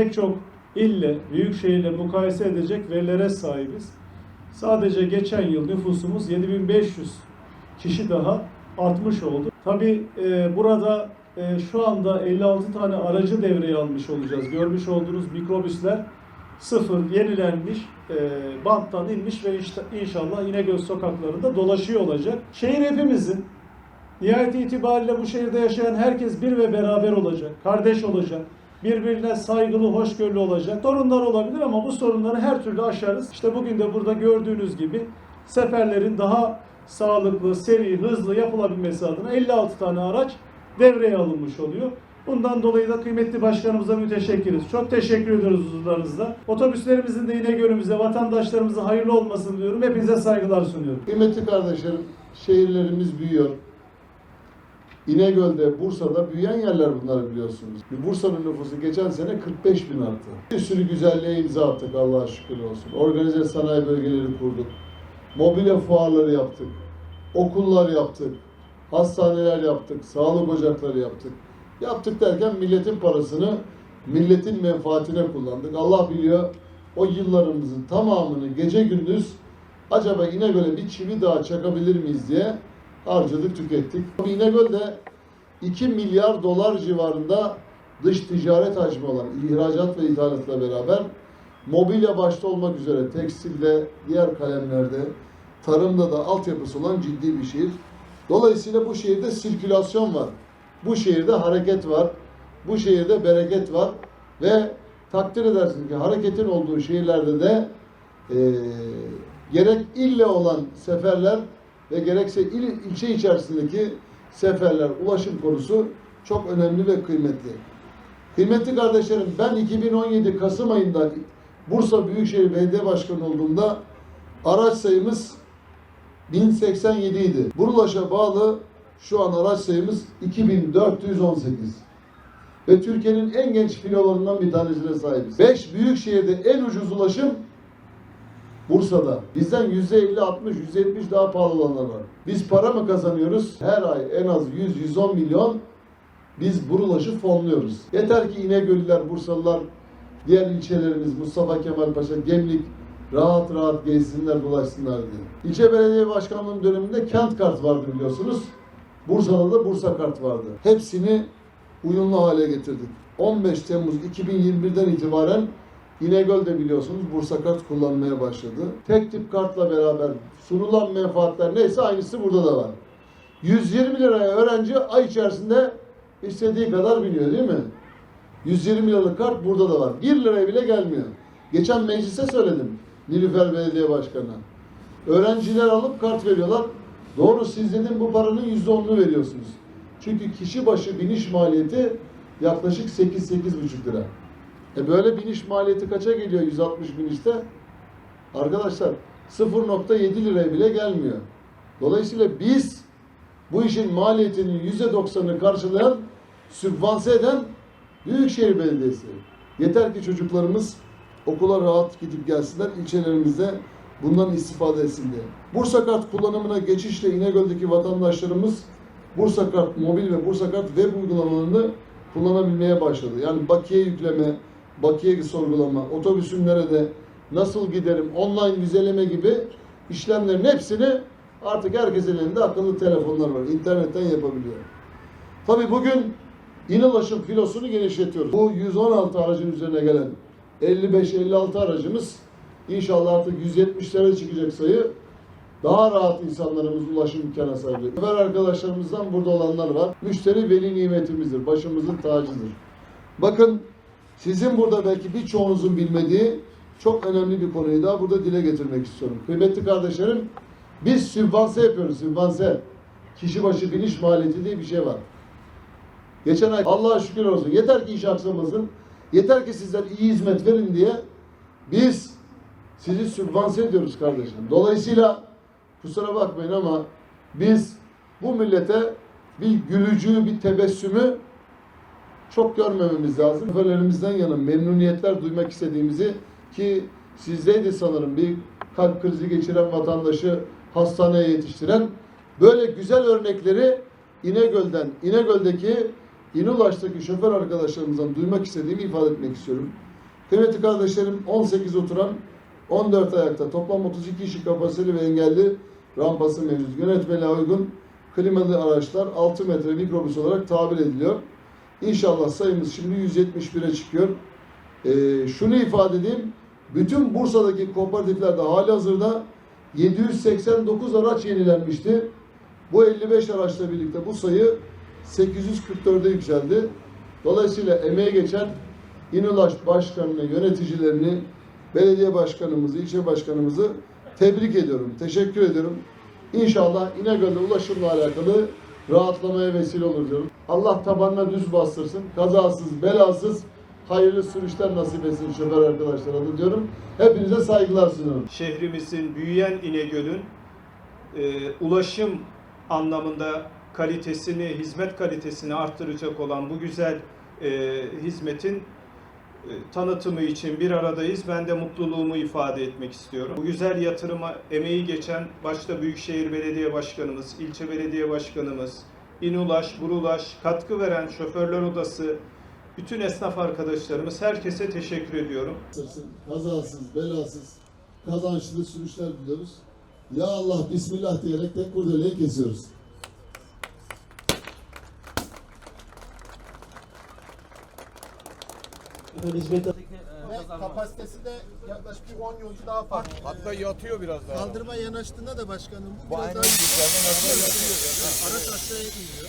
pek çok ille, büyük şehirle mukayese edecek verilere sahibiz. Sadece geçen yıl nüfusumuz 7500 kişi daha artmış oldu. Tabi burada e, şu anda 56 tane aracı devreye almış olacağız. Görmüş olduğunuz mikrobüsler sıfır, yenilenmiş, e, banttan inmiş ve işte, inşallah İnegöl sokaklarında dolaşıyor olacak. Şehir hepimizin. Nihayet itibariyle bu şehirde yaşayan herkes bir ve beraber olacak, kardeş olacak, birbirine saygılı, hoşgörülü olacak. Sorunlar olabilir ama bu sorunları her türlü aşarız. İşte bugün de burada gördüğünüz gibi seferlerin daha sağlıklı, seri, hızlı yapılabilmesi adına 56 tane araç devreye alınmış oluyor. Bundan dolayı da kıymetli başkanımıza müteşekkiriz. Çok teşekkür ediyoruz huzurlarınızda. Otobüslerimizin de İnegöl'ümüze, vatandaşlarımıza hayırlı olmasını diyorum. Hepinize saygılar sunuyorum. Kıymetli kardeşlerim, şehirlerimiz büyüyor. İnegöl'de, Bursa'da büyüyen yerler bunlar biliyorsunuz. Bursa'nın nüfusu geçen sene 45 bin arttı. Bir sürü güzelliğe imza attık Allah'a şükür olsun. Organize sanayi bölgeleri kurduk. Mobilya fuarları yaptık. Okullar yaptık. Hastaneler yaptık. Sağlık ocakları yaptık. Yaptık derken milletin parasını milletin menfaatine kullandık. Allah biliyor o yıllarımızın tamamını gece gündüz acaba İnegöl'e bir çivi daha çakabilir miyiz diye harcadık, tükettik. İnegöl'de 2 milyar dolar civarında dış ticaret hacmi olan ihracat ve ithalatla beraber mobilya başta olmak üzere tekstilde, diğer kalemlerde, tarımda da altyapısı olan ciddi bir şehir. Dolayısıyla bu şehirde sirkülasyon var. Bu şehirde hareket var. Bu şehirde bereket var. Ve takdir edersin ki hareketin olduğu şehirlerde de eee, gerek ille olan seferler ve gerekse il, ilçe içerisindeki seferler, ulaşım konusu çok önemli ve kıymetli. Kıymetli kardeşlerim ben 2017 Kasım ayında Bursa Büyükşehir Belediye Başkanı olduğumda araç sayımız 1087 idi. Burulaş'a bağlı şu an araç sayımız 2418. Ve Türkiye'nin en genç filolarından bir tanesine sahibiz. 5 büyük şehirde en ucuz ulaşım Bursa'da. Bizden yüzde 50, 60, 170 daha pahalı olanlar var. Biz para mı kazanıyoruz? Her ay en az 100-110 milyon biz burulaşı fonluyoruz. Yeter ki İnegöllüler, Bursalılar, diğer ilçelerimiz Mustafa Kemal Paşa, Gemlik rahat rahat gezsinler, dolaşsınlar diye. İlçe belediye başkanlığının döneminde kent kart vardı biliyorsunuz. Bursa'da da Bursa kart vardı. Hepsini uyumlu hale getirdik. 15 Temmuz 2021'den itibaren İnegöl'de biliyorsunuz Bursa kart kullanmaya başladı. Tek tip kartla beraber sunulan menfaatler neyse aynısı burada da var. 120 liraya öğrenci ay içerisinde istediği kadar biniyor değil mi? 120 liralık kart burada da var. 1 liraya bile gelmiyor. Geçen meclise söyledim. Nilüfer Belediye Başkanı. Öğrenciler alıp kart veriyorlar. Doğru siz dedim bu paranın %10'unu veriyorsunuz. Çünkü kişi başı biniş maliyeti yaklaşık 8-8,5 lira. E böyle biniş maliyeti kaça geliyor 160 binişte? Arkadaşlar 0.7 liraya bile gelmiyor. Dolayısıyla biz bu işin maliyetinin %90'ını karşılayan, sübvanse eden Büyükşehir Belediyesi. Yeter ki çocuklarımız okula rahat gidip gelsinler, ilçelerimizde bundan istifade etsin diye. Bursa Kart kullanımına geçişle İnegöl'deki vatandaşlarımız Bursa Kart mobil ve Bursa Kart web uygulamalarını kullanabilmeye başladı. Yani bakiye yükleme, bakiye sorgulama, otobüsüm nerede, nasıl giderim, online vizeleme gibi işlemlerin hepsini artık herkesin elinde akıllı telefonlar var. İnternetten yapabiliyor. Tabi bugün İnılaşım filosunu genişletiyoruz. Bu 116 aracın üzerine gelen 55-56 aracımız inşallah artık 170'lere çıkacak sayı. Daha rahat insanlarımız ulaşım imkanına sahip. Sefer arkadaşlarımızdan burada olanlar var. Müşteri veli nimetimizdir, başımızın tacıdır. Bakın sizin burada belki birçoğunuzun bilmediği çok önemli bir konuyu daha burada dile getirmek istiyorum. Kıymetli kardeşlerim, biz sübvanse yapıyoruz, sübvanse. Kişi başı biniş maliyeti diye bir şey var. Geçen ay Allah'a şükür olsun. Yeter ki iş aksamasın. Yeter ki sizler iyi hizmet verin diye biz sizi sübvanse ediyoruz kardeşim. Dolayısıyla kusura bakmayın ama biz bu millete bir gülücüğü, bir tebessümü çok görmememiz lazım. Seferlerimizden yana memnuniyetler duymak istediğimizi ki sizdeydi sanırım bir kalp krizi geçiren vatandaşı hastaneye yetiştiren böyle güzel örnekleri İnegöl'den, İnegöl'deki İnulaş'taki şoför arkadaşlarımızdan duymak istediğimi ifade etmek istiyorum. Kıymetli kardeşlerim 18 oturan 14 ayakta toplam 32 kişi kapasiteli ve engelli rampası mevcut. Yönetmeliğe uygun klimalı araçlar 6 metre mikrobüs olarak tabir ediliyor. İnşallah sayımız şimdi 171'e çıkıyor. Ee, şunu ifade edeyim. Bütün Bursa'daki kooperatiflerde hali hazırda 789 araç yenilenmişti. Bu 55 araçla birlikte bu sayı 844'e yükseldi. Dolayısıyla emeğe geçen İnulaş Başkanı'nı, yöneticilerini, belediye başkanımızı, ilçe başkanımızı tebrik ediyorum, teşekkür ediyorum. İnşallah İnegöl'de ulaşımla alakalı rahatlamaya vesile olur diyorum. Allah tabanına düz bastırsın, kazasız, belasız, hayırlı sürüşler nasip etsin şoför arkadaşlara da diyorum. Hepinize saygılar sunuyorum. şehrimizin büyüyen İnegöl'ün e, ulaşım anlamında kalitesini, hizmet kalitesini arttıracak olan bu güzel e, hizmetin tanıtımı için bir aradayız. Ben de mutluluğumu ifade etmek istiyorum. Bu güzel yatırıma emeği geçen başta Büyükşehir Belediye Başkanımız, ilçe belediye başkanımız, İnulaş, Burulaş, katkı veren şoförler odası, bütün esnaf arkadaşlarımız herkese teşekkür ediyorum. Kazasız, belasız, kazançlı sürüşler diliyoruz. Ya Allah, Bismillah diyerek tek kurdeleyi kesiyoruz. Hizmet Ve kapasitesi de yaklaşık bir 10 yolcu daha farklı. Hatta yatıyor biraz daha. Kaldırıma yanaştığında da başkanım bu Bu biraz daha aşağı Araç aşağıya iniyor.